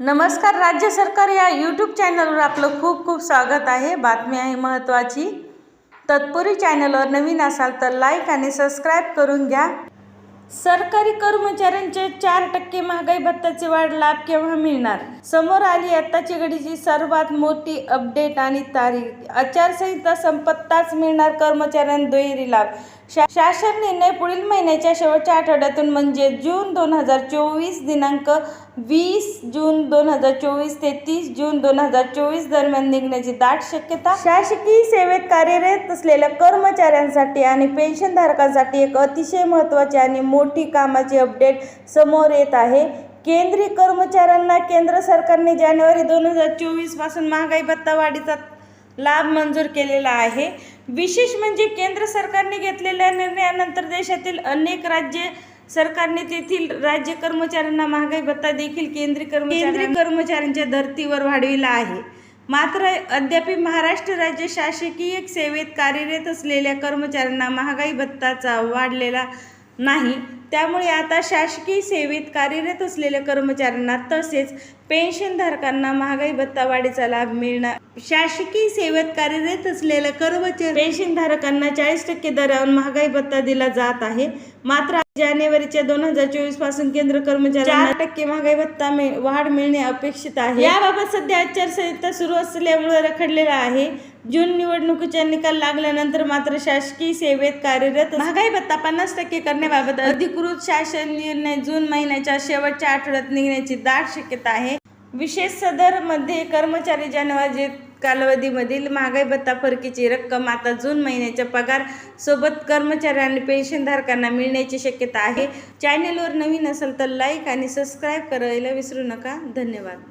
नमस्कार राज्य सरकार या यूट्यूब चॅनलवर आपलं खूप खूप स्वागत आहे. बातमी आहे महत्त्वाची तत्पूर्वी चॅनलवर नवीन असाल तर लाईक आणि सबस्क्राईब करून घ्या. सरकारी कर्मचाऱ्यांचे चार टक्के महागाई भत्त्याचे वाढ लाभ केव्हा मिळणार? समोर आली आत्ताची घडीची सर्वात मोठी अपडेट आणि तारीख. आचारसंहिता संपत्ताच मिळणार कर्मचाऱ्यांना दुहेरी लाभ. शा शासन निर्णय पुढील महिन्याच्या शेवटच्या आठवड्यातून म्हणजे जून दोन हजार चोवीस दिनांक वीस जून दोन हजार चोवीस ते तीस जून दोन हजार चोवीस दरम्यान निघण्याची दाट शक्यता. शासकीय सेवेत कार्यरत असलेल्या कर्मचाऱ्यांसाठी आणि पेन्शनधारकांसाठी एक अतिशय महत्त्वाचे आणि मोठी कामाची अपडेट समोर येत आहे. केंद्रीय कर्मचाऱ्यांना केंद्र सरकारने जानेवारी दोन हजार चोवीसपासून महागाई भत्ता वाढीचा लाभ मंजूर केलेला आहे. विशेष म्हणजे केंद्र सरकारने घेतलेल्या निर्णयानंतर देशातील अनेक राज्य सरकारने तेथील राज्य कर्मचाऱ्यांना महागाई भत्ता देखील केंद्रीय केंद्रीय कर्मचाऱ्यांच्या धर्तीवर वाढविला आहे. मात्र अद्याप महाराष्ट्र राज्य शासकीय सेवेत कार्यरत असलेल्या कर्मचाऱ्यांना महागाई भत्ताचा वाढलेला नाही. त्यामुळे आता शासकीय सेवेत कार्यरत असलेल्या कर्मचाऱ्यांना तसेच पेन्शनधारकांना महागाई भत्ता वाढीचा लाभ मिळणार. शासकीय सेवेत कार्यरत असलेल्या कर्मचारी पेन्शनधारकांना चाळीस टक्के दरावर महागाई भत्ता दिला जात आहे. मात्र जानेवारीच्या दोन हजार चोवीसपासून केंद्र कर्मचाऱ्यांना टक्के महागाई भत्ता वाढ मिळणे अपेक्षित आहे. याबाबत सध्या आचारसंहिता सुरू असल्यामुळे रखडलेला आहे. जून निवडणुकीचा निकाल लागल्यानंतर मात्र शासकीय सेवेत कार्यरत महागाई भत्ता पन्नास टक्के करण्याबाबत अधिकृत शासन निर्णय जून महिन्याच्या शेवटच्या आठवड्यात निघण्याची दाट शक्यता आहे. विशेष सदरमध्ये कर्मचारी जानेवारी कालावधीमधील महागाई भत्ता फरकीची रक्कम आता जून महिन्याच्या पगार सोबत कर्मचारी आणि पेन्शनधारकांना मिळण्याची शक्यता आहे. चॅनेलवर नवीन असेल तर लाईक आणि सबस्क्राईब करायला विसरू नका. धन्यवाद.